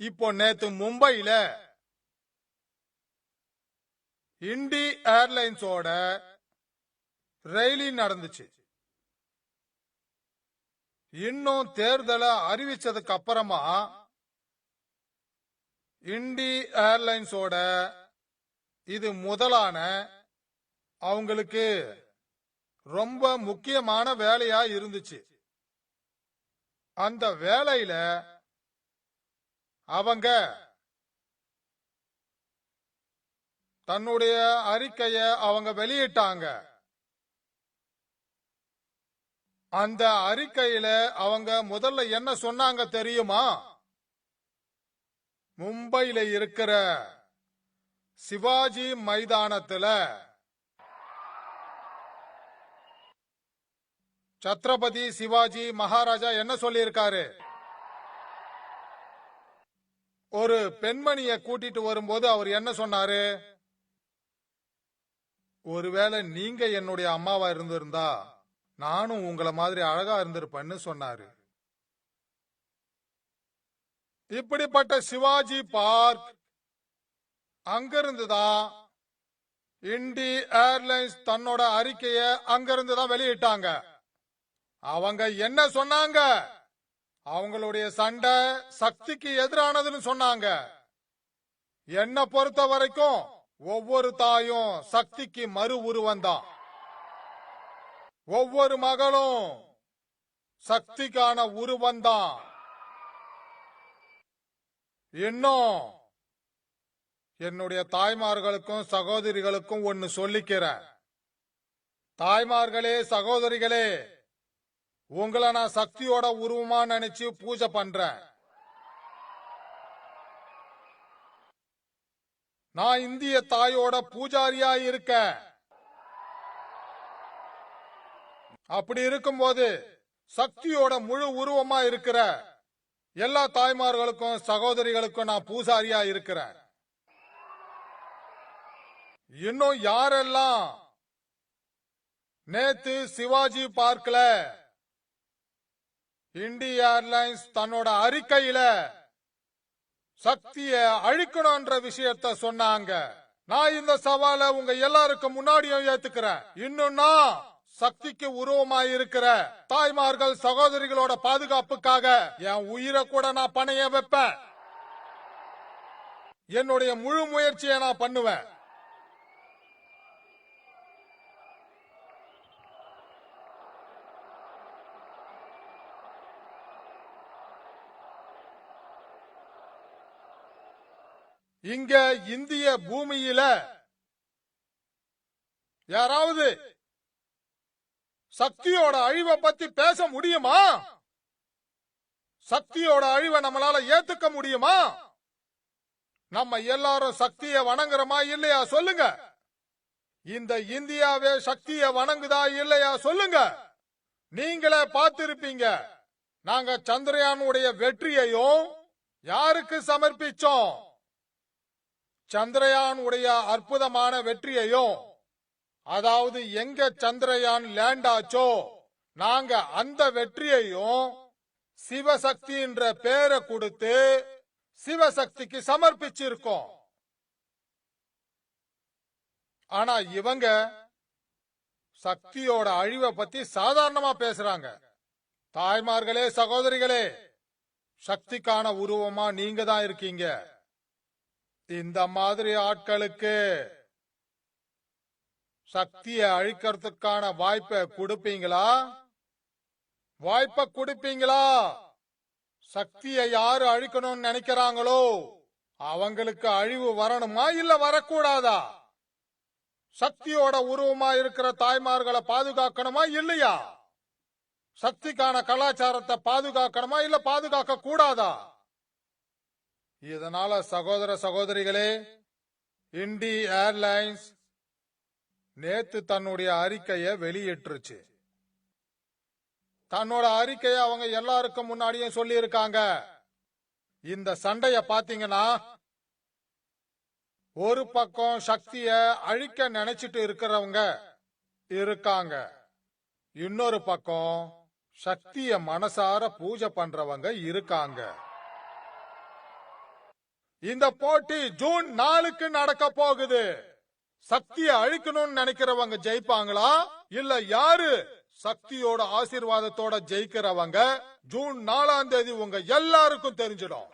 இப்போ நேத்து மும்பையில indie ஏர்லைன்ஸோட really நடந்துச்சு. இன்னும் தேர்தலை அறிவிச்சதுக்கு அப்புறமா இண்டி ஏர்லைன்ஸோட இது முதலான அவங்களுக்கு ரொம்ப முக்கியமான வேலையா இருந்துச்சு. அந்த வேலையில அவங்க தன்னுடைய அறிக்கைய அவங்க வெளியிட்டாங்க. அந்த அறிக்கையில அவங்க முதல்ல என்ன சொன்னாங்க தெரியுமா? மும்பையில இருக்கிற சிவாஜி மைதானத்துல சத்ரபதி சிவாஜி மகாராஜா என்ன சொல்லியிருக்காரு? ஒரு பெண்மணிய கூட்டிட்டு வரும்போது அவர் என்ன சொன்னாரு? ஒருவேளை நீங்க என்னுடைய அம்மாவா இருந்திருந்தா நானும் உங்களை மாதிரி அழகா இருந்திருப்பேன்னு சொன்னாரு. இப்படிப்பட்ட சிவாஜி பார்க் அங்கிருந்து தான் இண்டி ஏர்லைன்ஸ் தன்னோட அறிக்கைய அங்கிருந்து தான் வெளியிட்டாங்க. அவங்க என்ன சொன்னாங்க? அவங்களுடைய சண்டை சக்திக்கு எதிரானதுன்னு சொன்னாங்க. என்ன பொறுத்த வரைக்கும் ஒவ்வொரு தாயும் சக்திக்கு மறு உருவந்தான் ஒவ்வொரு மகளும் சக்திக்கான உருவந்தான் இன்னும் என்னுடைய தாய்மார்களுக்கும் சகோதரிகளுக்கும் ஒன்னு சொல்லிக்கிறேன். தாய்மார்களே சகோதரிகளே உங்களை நான் சக்தியோட உருவமா நினைச்சு பூஜை பண்றேன். நான் இந்திய தாயோட பூஜாரியா இருக்கேன். அப்படி இருக்கும்போது சக்தியோட முழு உருவமா இருக்கிற எல்லா தாய்மார்களுக்கும் சகோதரிகளுக்கும் நான் பூசாரியா இருக்கிறேன். இன்னும் யாரெல்லாம் நேத்து சிவாஜி பார்க்கல இந்திய ஏர்லைன்ஸ் தன்னோட அறிக்கையில சக்திய அழிக்கணும்ன்ற விஷயத்த சொன்னாங்க. நான் இந்த சவாலை உங்க எல்லாருக்கும் முன்னாடியும் ஏத்துக்கிறேன். இன்னும்னா சக்திக்கு உருவமா இருக்கிற தாய்மார்கள் சகோதரிகளோட பாதுகாப்புக்காக என் உயிரை கூட நான் பணைய வைப்பேன். என்னுடைய முழு முயற்சியை நான் பண்ணுவேன். இங்க இந்திய பூமியில யாராவது சக்தியோட அழிவை பத்தி பேச முடியுமா? சக்தியோட அழிவை நம்மளால ஏத்துக்க முடியுமா? நம்ம எல்லாரும் சக்திய வணங்குறோமா இல்லையா? சொல்லுங்க. இந்த இந்தியாவே சக்திய வணங்குதா இல்லையா? சொல்லுங்க. நீங்களே பார்த்திருப்பீங்க. நாங்க சந்திரயானுடைய வெற்றியையும் யாருக்கு சமர்ப்பிச்சோம்? சந்திரயான் உடைய அற்புதமான வெற்றியையும் அதாவது எங்க சந்திரயான் லேண்ட் ஆச்சோ நாங்க அந்த வெற்றியையும் சிவசக்தின்ற பேரை கொடுத்து சிவசக்திக்கு சமர்ப்பிச்சிருக்கோம். ஆனா இவங்க சக்தியோட அழிவை பத்தி சாதாரணமா பேசுறாங்க. தாய்மார்களே சகோதரிகளே சக்திக்கான உருவமா நீங்க தான் இருக்கீங்க. இந்த மாதிரி ஆட்களுக்கு சக்தியை அழிக்கிறதுக்கான வாய்ப்பை கொடுப்பீங்களா? வாய்ப்பை கொடுப்பீங்களா? சக்தியை யாரு அழிக்கணும்னு நினைக்கிறாங்களோ அவங்களுக்கு அழிவு வரணுமா இல்ல வரக்கூடாதா? சக்தியோட உருவமா இருக்கிற தாய்மார்களை பாதுகாக்கணுமா இல்லையா? சக்திக்கான கலாச்சாரத்தை பாதுகாக்கணுமா இல்ல பாதுகாக்க கூடாதா இதனால சகோதர சகோதரிகளே இண்டி ஏர்லைன்ஸ் நேத்து தன்னுடைய அறிக்கையை வெளியிட்டுருச்சு. தன்னோட அறிக்கையை அவங்க எல்லாருக்கும் முன்னாடியும் சொல்லி இருக்காங்க இந்த சண்டைய பாத்தீங்கன்னா ஒரு பக்கம் சக்திய அழிக்க நினைச்சிட்டு இருக்கிறவங்க இருக்காங்க. இன்னொரு பக்கம் சக்திய மனசார பூஜை பண்றவங்க இருக்காங்க. இந்த போட்டி ஜூன் நாலுக்கு நடக்க போகுது. சக்தியை அழிக்கணும்னு நினைக்கிறவங்க ஜெயிப்பாங்களா? இல்ல யாரு சக்தியோட ஆசீர்வாதத்தோட ஜெயிக்கிறவங்க? ஜூன் நாலாம் தேதி உங்க எல்லாருக்கும் தெரிஞ்சிடும்.